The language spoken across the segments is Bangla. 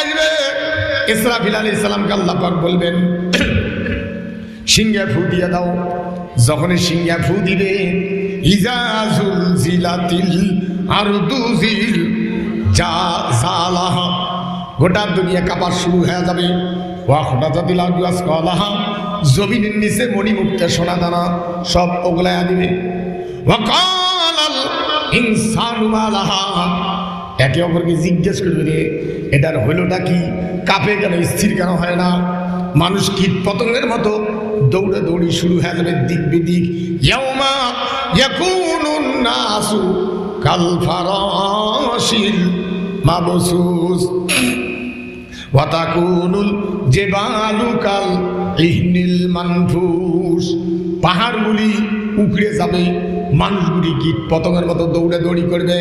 আসবে। ইসরাফিল আলী ইসলামকে আল্লাহ পাক বলবেন, সিংহে ফু দিয়ে দাও। যখন সিংহে ফু দিবে গোটা দুনিয়া কাপার শুরু হয়ে যাবে। জমিনের নিচে মণিমুক্তে সোনা দানা সব ওগুলায়া দিবে। একে অপরকে জিজ্ঞেস করবে রে এটার হইলটা কি? কাপে কেন, স্থির কেন হয় না? মানুষ কীট পতঙ্গের মতো দৌড়ে দৌড়ি শুরু হয়ে যাবে দিক বিদিক? নাসু কাল ফারাশিল মাবসুস। ওয়াতাকুনুল জেবালু কাল ইহনিল মানফুস। পাহাড়গুলি উকড়ে যাবে মানুষগুলি কীট পতঙ্গের মতো দৌড়ে দৌড়ি করবে,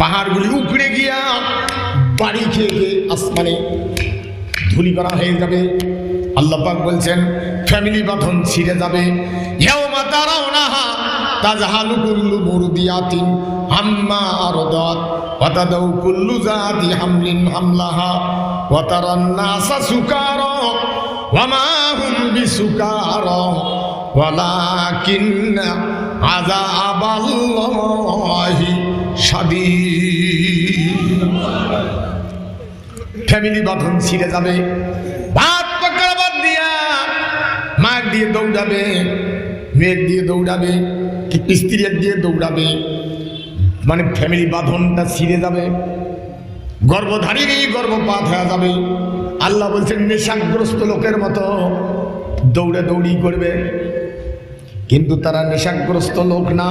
পাহাড়গুলি উকড়ে গিয়া বাড়ি খেয়ে খেয়ে আসমানে ধুলি করা হয়ে যাবে। আল্লাহ পাক বলছেন ফ্যামিলি বাঁধন ছিঁড়ে যাবে। তাজহালু কুল্লু মুরদিয়াতিন আম্মা আরদাত, ওয়া তাদাউ কুল্লু জাতি হামলিন হামলাহা মা আযাবাল্লাহি শাদীদ ফ্যামিলি বাঁধন ছিঁড়ে যাবে। ভাত পাকড়া বাদ দিয়া মার দিয়ে দৌড়াবে, মেয়ের দিয়ে দৌড়াবে, কি স্ত্রীর দিয়ে দৌড়াবে। মানে ফ্যামিলি বাঁধনটা ছিঁড়ে যাবে। গর্ভধারিণী গর্ভপাত হয়ে যাবে। আল্লাহ বলছেন নেশাগ্রস্ত লোকের মতো দৌড়ে দৌড়ি করবে। কিন্তু তারা নেশাগ্রস্ত লোক না।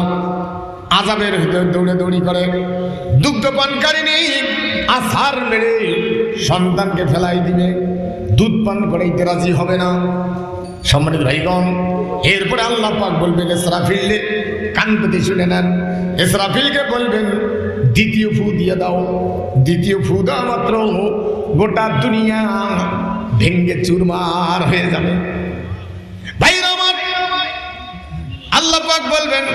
আজাবের ভিতরে দৌড়ে দৌড়ি করে। দুগ্ধ নেই, আসার মেরে সন্তানকে ফেলাই দিবে। দুধ পান করাইতে রাজি হবে না। সম্মানিত ভাইগণ, এরপরে আল্লাহ পাক বলবেন এসরাফিল্লে কান পেতে শুনে নেন। এসরাফিলকে বলবেন, দ্বিতীয় ফু দিয়ে দাও। দ্বিতীয় ফু দেওয়া মাত্র। গোটা দুনিয়া ভেঙ্গে চুরমার হয়ে যাবে। ভাইরা আল্লাহ পাক বলবেন,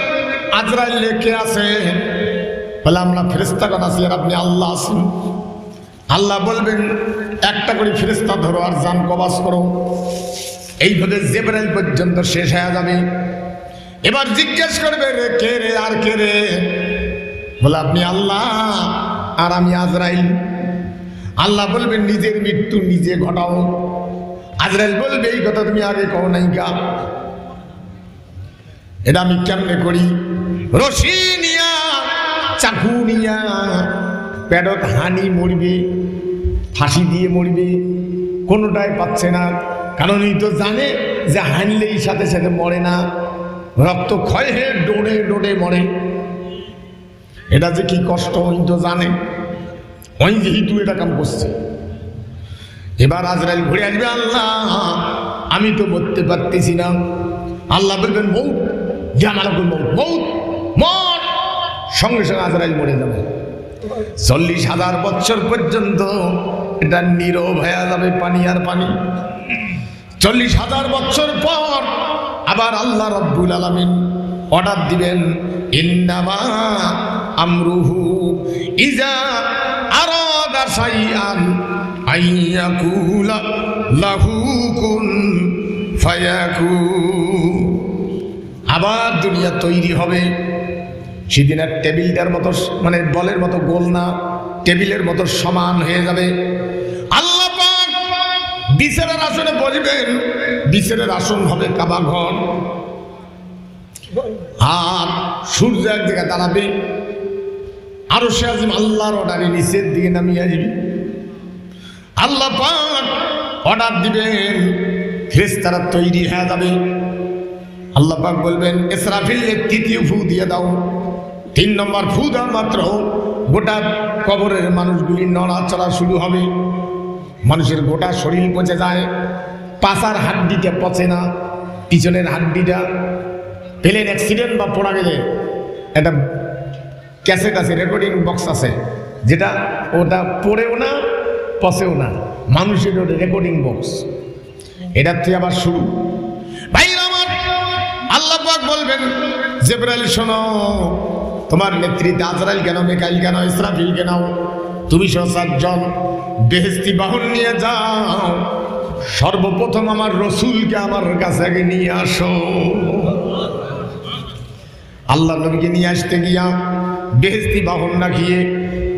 আজরাইল লেখে আছে? বলে, আমরা ফেরেস্তাগণ আছি, আর আপনি আল্লাহ আছেন। আল্লাহ বলবেন, একটা করে ফেরেস্তা ধরো, আর যান কবাস করো। এইভাবে জেবরাইল পর্যন্ত শেষ হয়ে যাবে। এবার জিজ্ঞেস করবে, রে কে রে, আর কে রে? বলে, আপনি আল্লাহ, আর আমি আজরাইল। আল্লাহ বলবেন, নিজের মৃত্যু নিজে ঘটাও। আজরাইল বলবে, এই কথা তুমি আগে কও নাই গা। এটা আমি কেমনে করি? রশি নিয়া, চাকু নিয়া, পেটত হানি মরবে, ফাঁসি দিয়ে মরবে, কোনোটাই পাচ্ছে না। কারণ এই তো জানে যে হানলেই সাথে সাথে মরে না। রক্ত ক্ষয় হয়ে ডোড়ে ডোড়ে মরে। এটা যে কি কষ্ট ওই তো জানে। ওই যেহেতু এটা কাম করছে। এবার আজরাইল ঘুরে আসবে, আল্লাহ, আমি তো মরতে পারতেছি না। আল্লাহ বলবেন মৌত জামালাকুল মৌত মর। সঙ্গে সঙ্গে আজরাইল মরে যাবে। চল্লিশ হাজার বছর পর্যন্ত এটা নীরব হয়ে যাবে পানি আর পানি। চল্লিশ হাজার বছর পর আবার আল্লাহ রব্বুল আলমিন অর্ডার দিবেন, ইন্নামা আমরুহু ইজা আরাদা শাইআন আইয়াকুলা লাহু কুন ফায়াকুন। আবার দুনিয়া তৈরি হবে। সেদিন আর টেবিলটার মতো মানে বলের মতো গোল না, টেবিলের মতো সমান হয়ে যাবে। আল্লাহ বিচারের আসনে বসবেন। বিচারের আসন হবে কাবা ঘর। আর সূর্য এক দিকে দাঁড়াবে। আরও সে আজিম আল্লাহর অর্ডারে নিচের দিকে নামিয়ে আসবে। আল্লাহ অর্ডার দিবেন। ফেরেশতারা তৈরি হয়ে যাবে। আল্লাহ পাক বলবেন ইসরাফিলের তৃতীয় ফু দিয়ে দাও। তিন নম্বর ফু দেওয়া মাত্র। গোটা কবরের মানুষগুলি নড়াচড়া শুরু হবে। মানুষের গোটা শরীর পচে যায়। পাশার হাড্ডিটা পচে না। পিছনের হাড্ডিটা প্লেন অ্যাক্সিডেন্ট বা পড়া গেলে। একটা ক্যাসেট আছে রেকর্ডিং বক্স আছে। যেটা ওটা পড়েও না, পচেও না। মানুষের ওটা রেকর্ডিং বক্স এটার থেকে আবার শুরু। পাক বলবেন, জেব্রাইল, শোনো, তোমার নেতৃত্বে আজরাইল কেন, মেকাইল কেন, ইসরাফিল কেন? তুমি সহ সাতজন বেহেস্তি বাহন নিয়ে যাও। সর্বপ্রথম আমার রসুলকে আমার কাছে আগে নিয়ে আসো। আল্লাহ নবীকে নিয়ে আসতে গিয়া বেহেস্তি বাহন রাখিয়ে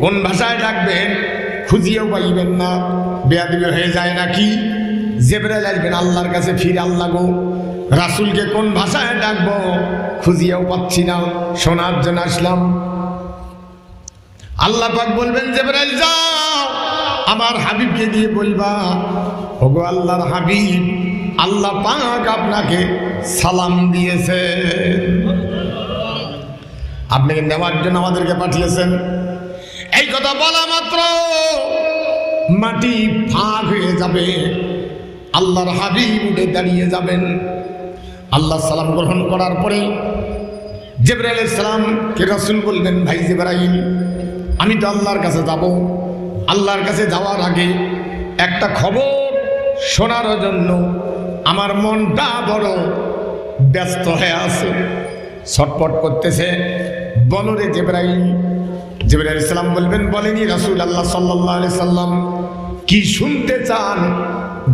কোন ভাষায় ডাকবেন, খুঁজিয়েও পাইবেন না, বেয়াদিবি হয়ে যায় নাকি? জেবরাইল আসবেন আল্লাহর কাছে ফিরে আল্লাহ গো রাসুলকে কোন ভাষায় ডাকবো খুঁজিয়েও পাচ্ছি না। শোনার জন্য আসলাম। আল্লাহ পাক বলবেন, জেবরাইল, যাও। আমার হাবিবকে দিয়ে বলবা, ওগো আল্লাহর হাবিব, আল্লাহ পাক আপনাকে সালাম দিয়েছে। আপনাকে নেওয়ার জন্য আমাদেরকে পাঠিয়েছেন। এই কথা বলা মাত্র মাটি ফাঁক হয়ে যাবে। আল্লাহর হাবিব উঠে দাঁড়িয়ে যাবেন। আল্লাহ সালাম গ্রহণ করার পরে জেবরাইল সালাম কে রসুল বলবেন ভাই জেবরাইল, আমি তো আল্লাহর কাছে যাব। আল্লাহর কাছে যাওয়ার আগে একটা খবর শোনার জন্য আমার মনটা বড় ব্যস্ত হয়ে আছে। ছটপট করতেছে। বলরে জেবরাইল। জিবরাইল ইসলাম বলবেন, বলেনি রাসূল আল্লাহ আলাইহি সাল্লাম কি শুনতে চান?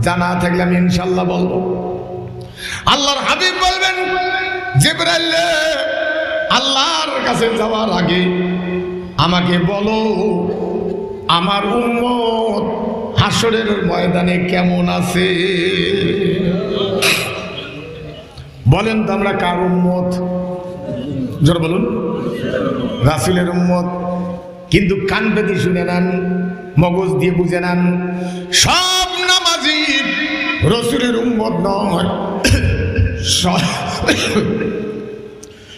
জানা থাকলে আমি ইনশাল্লাহ বলব। আল্লাহর হাবিব বলবেন, জিবরাইল, আল্লাহর কাছে যাওয়ার আগে আমাকে বলো, আমার উম্মত হাসরের ময়দানে কেমন আছে? বলেন তো আমরা কার উম্মত? জোর বলুন। রাসুলের উম্মত। কিন্তু কান পেতে শুনে নেন, মগজ দিয়ে বুঝে নেন। সব রসুলের উম্মত নয়।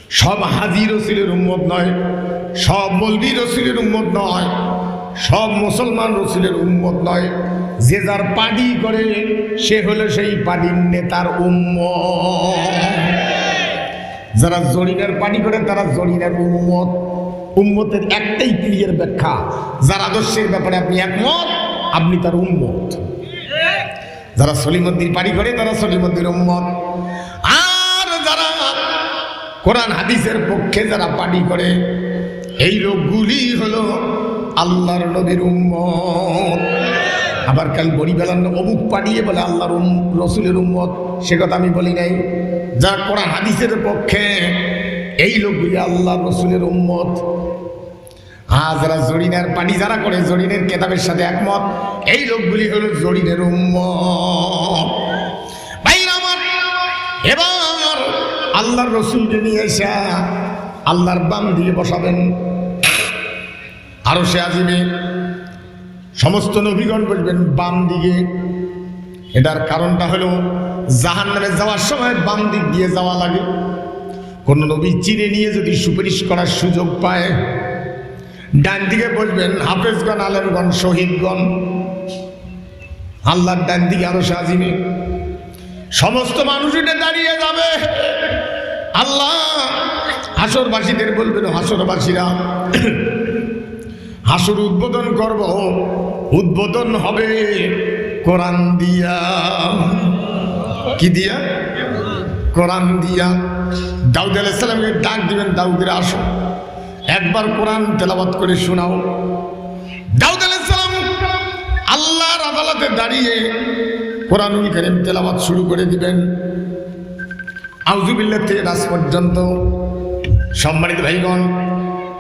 সব- হাজি রসুলের উম্মত নয়। সব মলবি রসুলের উম্মত নয়। সব মুসলমান রসুলের উম্মত নয়। যে যার পার্টি করে, সে হলো সেই পার্টির নেতার উম্ম যারা জরিনের পানি করে, তারা জরিনের উম্মত। উম্মতের একটাই ক্লিয়ার ব্যাখ্যা, যার আদর্শের ব্যাপারে আপনি একমত, আপনি তার উম্মত। যারা সলিমদ্দির পাড়ি করে, তারা সলিমদ্দির উম্মত। আর যারা কোরআন, হাদিসের পক্ষে যারা পানি করে, এই লোকগুলি হলো আল্লাহর নবীর উম্মত। আবার কাল বড়ি বেলান্ন অমুক পাড়িয়ে বলে আল্লাহর রসুলের উম্মত। সে কথা আমি বলি নাই। যারা কোরআন, হাদিসের পক্ষে, এই লোকগুলি আল্লাহ রসুলের উম্মত। হ্যাঁ যারা জরিনের পানি যারা করে জরিনের কেতাবের সাথে একমত। এই লোকগুলি হলো জরিনের আমার, এবার আল্লাহর রসুলকে নিয়ে এসে আল্লাহর বাম দিয়ে বসাবেন। আরও সে আজিমে সমস্ত নবীগণ বলবেন বাম দিকে। এটার কারণটা হলো জাহান নামে যাওয়ার সময় বাম দিক দিয়ে যাওয়া লাগে। কোন নবী চিনে নিয়ে যদি সুপারিশ করার সুযোগ পায় ডান দিকে বলবেন হাফেজগণ আলেমগণ শহীদগণ আল্লাহর ডান দিকে আরও সাজিনে সমস্ত মানুষ এটা দাঁড়িয়ে যাবে। আল্লাহ, হাসরবাসীদের বলবেন, হাসরবাসীরা, হাসর উদ্বোধন করব। উদ্বোধন হবে কোরআন দিয়া। কি দিয়া? কোরআন দিয়া। দাউদ আলাইসালামকে ডাক দিবেন, দাউদের আসো একবার কোরআন তেলাবাত করে শোনাও। দাউদ আলাইসালাম আল্লাহর আদালতে দাঁড়িয়ে কোরআনুল করিম তেলাবাত শুরু করে দিবেন। আউজুবিল্লা থেকে রাস পর্যন্ত। সম্মানিত ভাইগণ,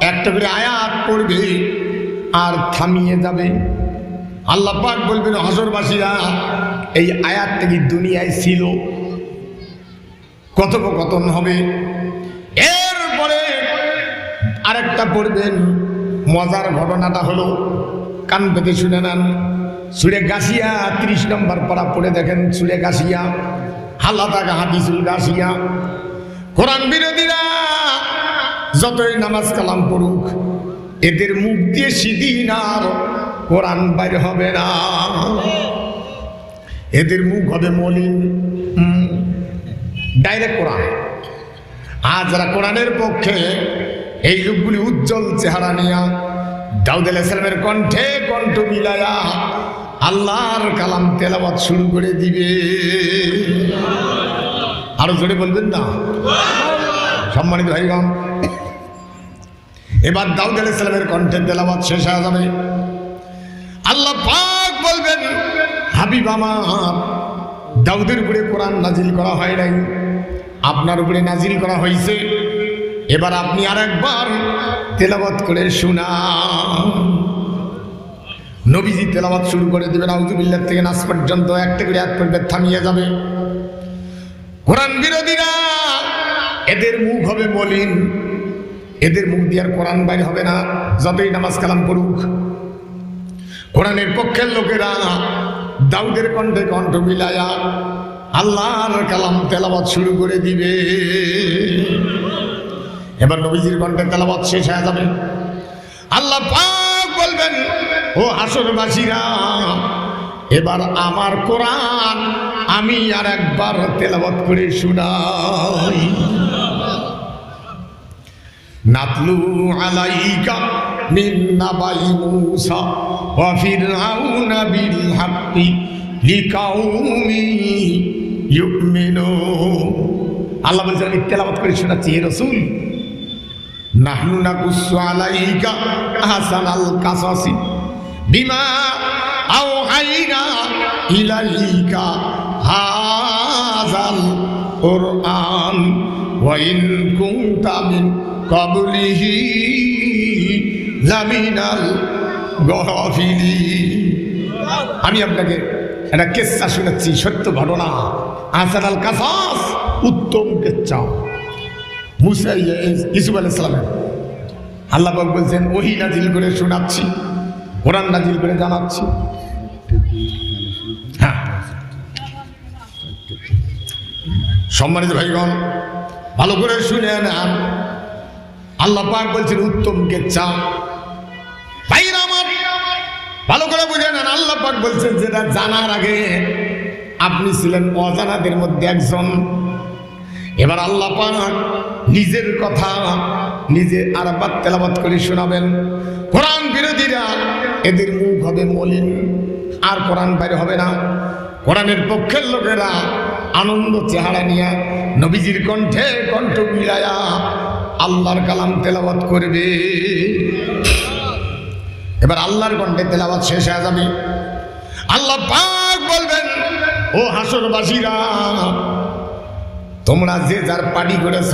একটা করে আয়াত পড়বে আর থামিয়ে যাবে। আল্লাহ পাক বলবেন, হজরবাসীরা, এই আয়াত থেকে দুনিয়ায় ছিল। কথোপকথন হবে। আরেকটা পড়বেন মজার ঘটনাটা হলো, কান পেতে শুনে নেন। সুরে গাছিয়া, ত্রিশ নম্বর পাড়া পড়ে দেখেন সুরে গাছিয়া হাল্লাতাকা হাদিসুল গাছিয়া। কোরআন বিরোধীরা যতই নামাজ কালাম পড়ুক, এদের মুখ দিয়ে সিদিন আর কোরআন বাইর হবে না। এদের মুখ হবে মলিন। ডাইরেক্ট কোরআন। আর যারা কোরআনের পক্ষে এই লোকগুলি উজ্জ্বল চেহারা নিয়া দাউদ আলাইসালামের কণ্ঠে কণ্ঠ মিলায়া আল্লাহর কালাম তেলাবাত শুরু করে দিবে। আরও জোরে বলবেন না? সম্মানিত ভাইগণ, এবার দাউদ আলাইসালামের কণ্ঠে তেলাবাত শেষ হয়ে যাবে। আল্লাহ পাক বলবেন, হাবিব আমার, দাউদের উপরে কোরআন নাজিল করা হয় নাই, আপনার উপরে নাজিল করা হয়েছে এবার আপনি আর একবার তেলাবত করে শোনা নবীজি তেলাওয়াত শুরু করে দেবেন আউজুবিল্লাহ থেকে নাস পর্যন্ত একটা করে এক পর্বে থামিয়ে যাবে। কোরআন বিরোধীরা, এদের মুখ হবে মলিন। এদের মুখ দিয়ে আর কোরআন বাইর হবে না, যতই নামাজ কালাম পড়ুক। কোরআনের পক্ষের লোকেরা দাউদের কণ্ঠে কণ্ঠ মিলায়া আল্লাহর কালাম তেলাওয়াত শুরু করে দিবে। এবার নবীজির কণ্ঠে তেলাওয়াত শেষ হয়ে যাবে। আল্লাহ বলবেন, ও হাসরবাসীরা, এবার আমার কোরআন আমি আর একবার তেলাওয়াত করে শুনাই। নাতলু আলাইকা মিন মূসা ওয়া বিল হাক্কি লিকাউমি ইউমিনুন। আল্লাহ বলছেন তেলাওয়াত করে শোনাচ্ছি, হে রাসূল। নাহনু নাকুসু আলাইকা আহসানাল কাসাসি। বিমা আওহাইনা ইলাইকা হাযাল কুরআন ওয়া ইন কুনতা মিন ক্বাবলিহি লামিনাল গাফিলিন। আমি আপনাকে একটা কেচ্ছা শোনাচ্ছি সত্য ঘটনা। আহসানাল কাসাস উত্তম কেচ্ছা। মুসা ইসুফ সালামের আল্লাহ পাক বলছেন, ওহি নাজিল করে শোনাচ্ছি, কোরআন নাজিল করে জানাচ্ছি। হ্যাঁ। সম্মানিত ভাইগণ, ভালো করে শুনে নেন। আল্লাহ পাক বলছেন উত্তমকে চা ভাইরা আমার, ভালো করে বুঝে নেন, আল্লাহ পাক বলছেন, যেটা জানার আগে আপনি ছিলেন অজানাদের মধ্যে একজন। এবার আল্লাহ পাক নিজের কথা নিজে আরাবাত তেলাবাত করে শোনাবেন। কোরআন বিরোধীরা এদের মুখ হবে মলিন, আর কোরআন বাইরে হবে না। কোরআনের পক্ষের লোকেরা আনন্দ চেহারা নিয়ে নবীজির কণ্ঠে কণ্ঠ মিলায়া আল্লাহর কালাম তেলাবাত করবে। এবার আল্লাহর কণ্ঠে তেলাবাত শেষ হয়ে যাবে। আল্লাহ পাক বলবেন, ও হাসরবাসীরা তোমরা যে যার পার্টি করেছ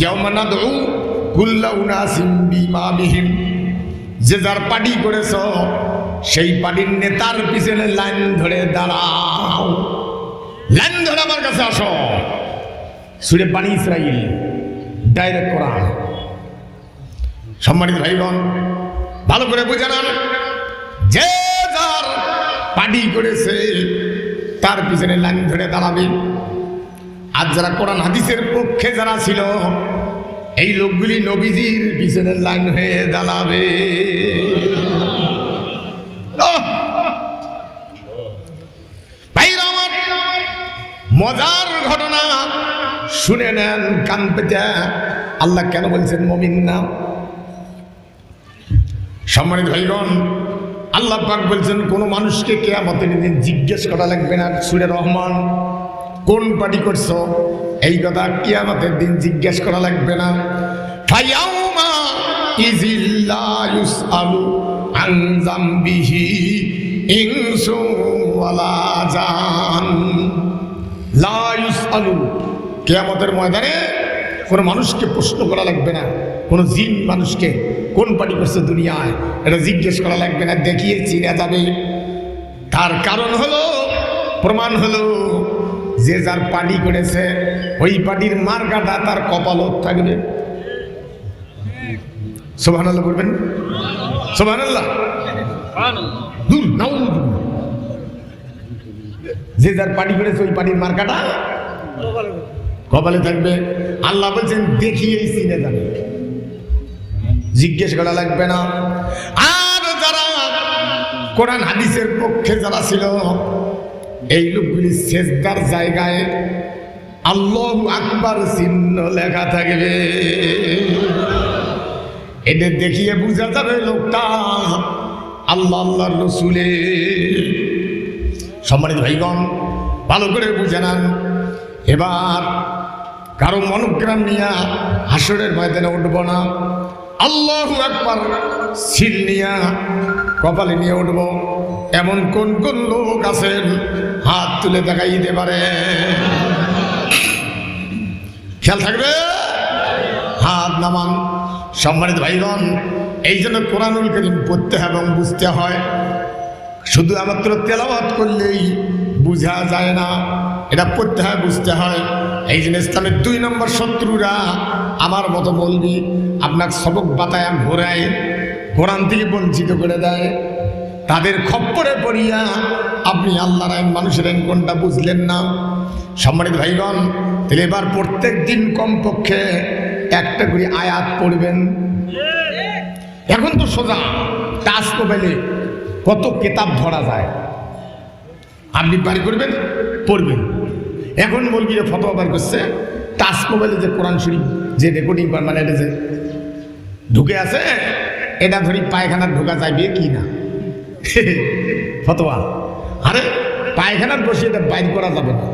ইয়ামানা দৌ যে যার পার্টি করেছ সেই পার্টির নেতার পিছনে লাইন ধরে দাঁড়াও। লাইন ধরে আমার কাছে আসো। সুরে পানি ইসরাইল ডাইরেক্ট করা সম্মানিত ভাইগণ, ভালো করে বুঝে নেন যে যার পার্টি করেছে তার পিছনে লাইন ধরে দাঁড়াবে। আর যারা কোরআন হাদিসের পক্ষে যারা ছিল, এই লোকগুলি নবীজির পিছনের লাইন হয়ে দাঁড়াবে। মজার ঘটনা শুনে নেন, কান পেতে। আল্লাহ কেন বলছেন মমিন না? সম্মানিত ভাইগণ, আল্লাহ পাক বলছেন, কোনো মানুষকে কেয়ামতের দিন জিজ্ঞেস করা লাগবে না, সুরে রহমান। কোন পার্টি করছ? এই কথা কিয়ামতের দিন জিজ্ঞেস করা লাগবে না। কিয়ামতের ময়দানে কোনো মানুষকে প্রশ্ন করা লাগবে না। কোনো জিন মানুষকে কোন পার্টি করছে দুনিয়ায়? এটা জিজ্ঞেস করা লাগবে না দেখিয়ে চিনে যাবে। তার কারণ হলো, প্রমাণ হলো যে যার পার্টি করেছে, ওই পার্টির মার্কাটা তার কপালত থাকবে। সোভান আল্লাহ বলবেন যে যার পার্টি করেছে, ওই পার্টির মার্কাটা কপালে থাকবে। আল্লাহ বলছেন দেখিয়েই চিনে যাবে জিজ্ঞেস করা লাগবে না। আর যারা কোরআন, হাদিসের পক্ষে যারা ছিল এই লোকগুলি শেষদার জায়গায় আল্লাহ আকবার চিহ্ন লেখা থাকবে। এদের দেখিয়ে বোঝা যাবে লোকটা আল্লাহ আল্লাহ রসুলে সম্মানিত ভাইগণ, ভালো করে বুঝে নেন। এবার কারও মনোগ্রাম নিয়ে হাসরের ময়দানে উঠব না। আল্লাহ একবার সিল নিয়া কপালে নিয়ে উঠব। এমন কোন কোন লোক আছেন হাত তুলে দেখাই দিতে পারে? খেয়াল থাকবে? হাত নামান। সম্মানিত ভাই ভাইগণ, এই জন্য কোরআনুল করিম পড়তে হয় এবং বুঝতে হয়। শুধু মাত্র তেলাওয়াত করলেই বোঝা যায় না। এটা পড়তে হয়, বুঝতে হয়। এই জন্য ইসলামের দুই নম্বর শত্রুরা আমার মতো বলবি আপনার সবক বাতায় ঘোরায়। কোরআন থেকে বঞ্চিত করে দেয়। তাদের খপ্পরে পড়িয়া আপনি আল্লাহর আইন, মানুষের কোনটা বুঝলেন না? সম্মানিত ভাইগণ, তাহলে এবার প্রত্যেক দিন কমপক্ষে একটা করে আয়াত পড়বেন। এখন তো সোজা, টাচ মোবাইলে কত কেতাব ধরা যায়। আপনি বাড়ি করবেন, পড়বেন। এখন বলবি যে ফটো বার করছে, টাচ মোবাইলে যে কোরআন শরীফ, যে রেকর্ডিং কর মানে এটা যে ঢুকে আছে এটা ধরি পায়খানার ঢোকা যাইবে কি না? ফতোয়া। আরে, পায়খানার বসে এটা বাইর করা যাবে না।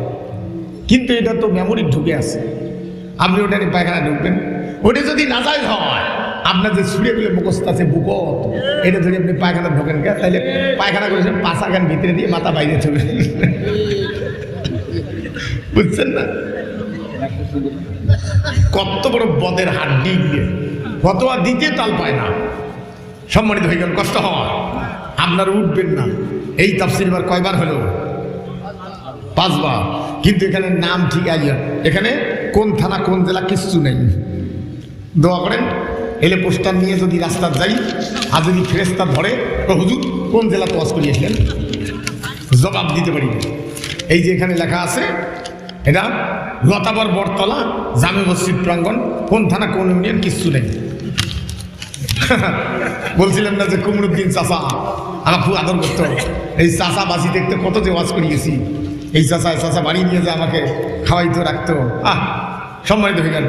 কিন্তু এটা তো মেমোরি ঢুকে আছে। আপনি ওটা নিয়ে পায়খানা ঢুকবেন। ওটা যদি নাজাইজ হয়, আপনার যে ছুড়ে গুলো মুখস্থ আছে বুকত এটা ধরে আপনি পায়খানা ঢোকেন কে? তাহলে পায়খানা করেছেন পাশা গান ভিতরে দিয়ে মাথা বাইরে চলে বুঝছেন না? কত বড় বদের হাড্ডি দিয়ে ফতোয়া দিতে তাল পায় না। সম্মানিত হয়ে গেল, কষ্ট হওয়া। আপনার উঠবেন না। এই তাফসির বার কয়বার হলো? পাঁচবার। কিন্তু এখানে নাম ঠিক আছে। এখানে কোন থানা, কোন জেলা কিচ্ছু নেই। দোয়া করেন, এলে পোস্টার নিয়ে যদি রাস্তা যাই আর যদি ফেরেস্তা ধরে তো হুজুর, কোন জেলা তোয়াজ করিয়েছিলেন জবাব দিতে পারি এই যে এখানে লেখা আছে, এটা লতাবর বটতলা, জামে মসজিদ প্রাঙ্গণ, কোন থানা, কোন ইউনিয়ন কিচ্ছু নেই। বলছিলাম না যে কুমরুদ্দিন চাষা আমার খুব আদর করতো এই চাষা বাসি দেখতে কত যে ওয়াজ করিয়েছি এই চাষা চাষা বাড়ি নিয়ে যে আমাকে খাওয়াইতো রাখতো। আহ সম্মানিত হয়ে গেল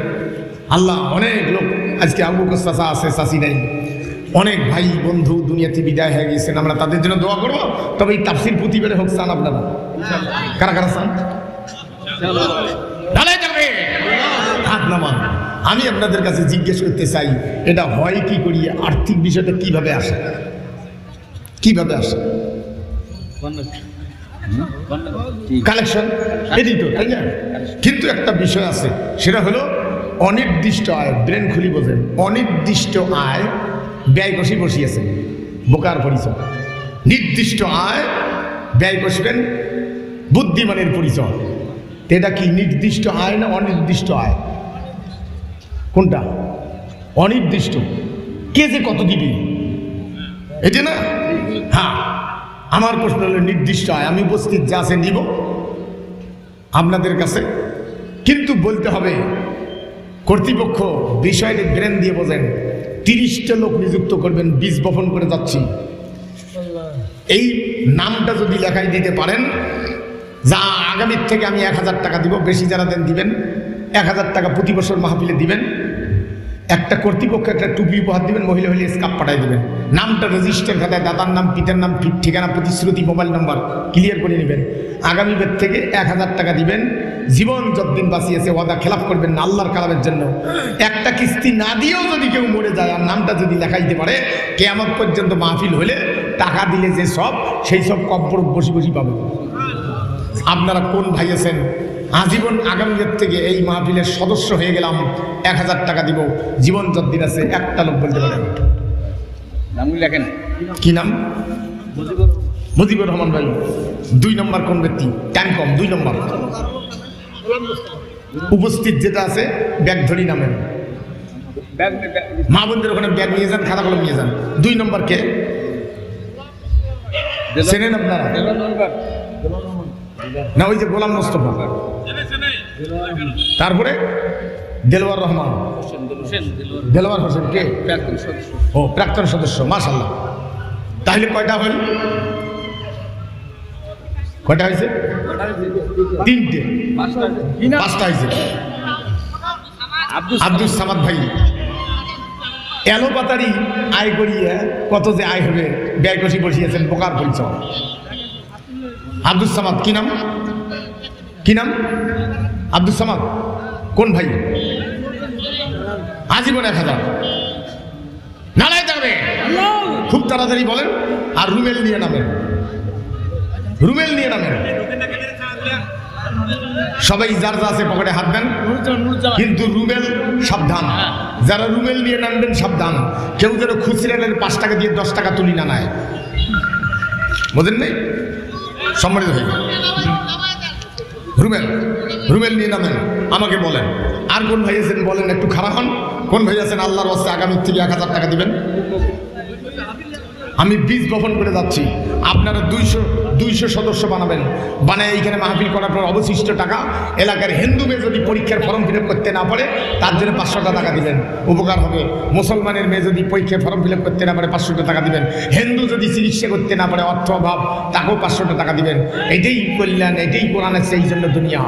আল্লাহ অনেক লোক আজকে আবু চাষা আছে চাষি নাই। অনেক ভাই বন্ধু দুনিয়াতে বিদায় হয়ে গেছেন আমরা তাদের জন্য দোয়া করব। তবে এই তাফসির প্রতিবারে হোক চান আপনারা। কারা কারা চান? হাত নামান। আমি আপনাদের কাছে জিজ্ঞেস করতে চাই, এটা হয় কি করি, আর্থিক বিষয়টা কীভাবে আসে? কীভাবে আসে? কালেকশন এটাই তো তাই না? কিন্তু একটা বিষয় আছে, সেটা হলো অনির্দিষ্ট আয়, ব্রেন খুলি বোঝেন, অনির্দিষ্ট আয় ব্যয় কষি বসিয়েছে, বোকার পরিচয়। নির্দিষ্ট আয় ব্যয় কষবেন বুদ্ধিমানের পরিচয়। এটা কি নির্দিষ্ট আয় না অনির্দিষ্ট আয়? কোনটা? অনির্দিষ্ট। কে যে কত দিবি? এটা না? হ্যাঁ। আমার প্রশ্ন হলো নির্দিষ্ট আয়। আমি উপস্থিত যা আছে নিব। আপনাদের কাছে। কিন্তু বলতে হবে, কর্তৃপক্ষ বিষয়টি ব্রেন দিয়ে বোঝেন, তিরিশটা লোক নিযুক্ত করবেন, বীজ বপন করে যাচ্ছি। এই নামটা যদি লেখাই দিতে পারেন, যা আগামীর থেকে আমি এক হাজার টাকা দিব, বেশি যারা দেন দিবেন, এক হাজার টাকা প্রতি বছর মাহফিলে দিবেন। একটা কর্তৃপক্ষ একটা টুপি উপহার দিবেন, মহিলা হলে স্কাপ পাঠাই দেবেন। নামটা রেজিস্টার খাতায় দাদার নাম, পিতার নাম, ঠিক ঠিকানা, প্রতিশ্রুতি মোবাইল নাম্বার ক্লিয়ার করে নেবেন। আগামী বের থেকে এক হাজার টাকা দিবেন। জীবন যতদিন বাঁচিয়েছে, ওয়াদা খেলাপ করবেন না, আল্লাহর কালামের জন্য। একটা কিস্তি না দিয়েও যদি কেউ মরে যায়, আর নামটা যদি লেখা দিতে পারে, কেয়ামত পর্যন্ত মাহফিল হলে টাকা দিলে যে সব, সেই সব কব্বর বসি বসি পাবে। আপনারা কোন ভাই আছেন? আজীবন আগামীদের থেকে এই মাহফিলের সদস্য হয়ে গেলাম। এক হাজার টাকা দিব। জীবন যতদিন আছে একটা লোক বলতে পারেন লেখেন। কি নাম? মুজিবুর রহমান ভাই। দুই নম্বর কোন ব্যক্তি? টাইম কম দুই নম্বর। উপস্থিত যেটা আছে ব্যাগ ধরি নামেন। মা বোনদের ওখানে ব্যাগ নিয়ে যান খাতা কলম নিয়ে যান। দুই নম্বর কে? চেনেন আপনারা? না ওই যে গোলাম মোস্তফা। তারপরে দেলওয়ার রহমান। দেলওয়ার হোসেন কে? ও প্রাক্তন সদস্য মাশাল্লাহ তাহলে কয়টা হল? কয়টা হয়েছে? তিনটে। পাঁচটা হয়েছে। আব্দুল আব্দুল সামাদ ভাই এলোপাতারি আয় করিয়ে কত যে আয় হবে ব্যয় কষি বসিয়েছেন বোকার পরিচয়। আব্দুল সামাদ কি নাম? কি নাম? আব্দুল সামাদ, কোন ভাই? আজীবন এক হাজার। নালায় যাবে খুব তাড়াতাড়ি বলেন, আর রুমেল নিয়ে নামেন। রুমেল নিয়ে নামেন। সবাই যার যা আছে পকেটে হাত দেন। কিন্তু রুমেল সাবধান। যারা রুমেল নিয়ে নামবেন, সাবধান। কেউ যেন খুচরেলের পাঁচ টাকা দিয়ে দশ টাকা তুলি না নেয়। বোঝেন নেই? সম্মানিত হয়ে রুমেল। রুমেল নিয়ে নামেন, আমাকে বলেন। আর কোন ভাই আছেন বলেন, একটু খারাপ হন। কোন ভাই আছেন আল্লাহর বাস্তে আগামীর থেকে এক হাজার টাকা দিবেন? আমি বীজ বপন করে যাচ্ছি। আপনারা দুইশো দুইশো সদস্য বানাবেন। বানায় এইখানে মাহফিল করার পর অবশিষ্ট টাকা এলাকার হিন্দু মেয়ে যদি পরীক্ষার ফর্ম ফিল করতে না পারে, তার জন্য পাঁচশোটা টাকা দিবেন। উপকার হবে। মুসলমানের মেয়ে যদি পরীক্ষার ফর্ম ফিল করতে না পারে পাঁচশোটা টাকা দিবেন। হিন্দু যদি চিকিৎসা করতে না পারে, অর্থ অভাব, তাকেও পাঁচশোটা টাকা দিবেন। এটাই কল্যাণ, এটাই কোরআন আছে এই জন্য দুনিয়া।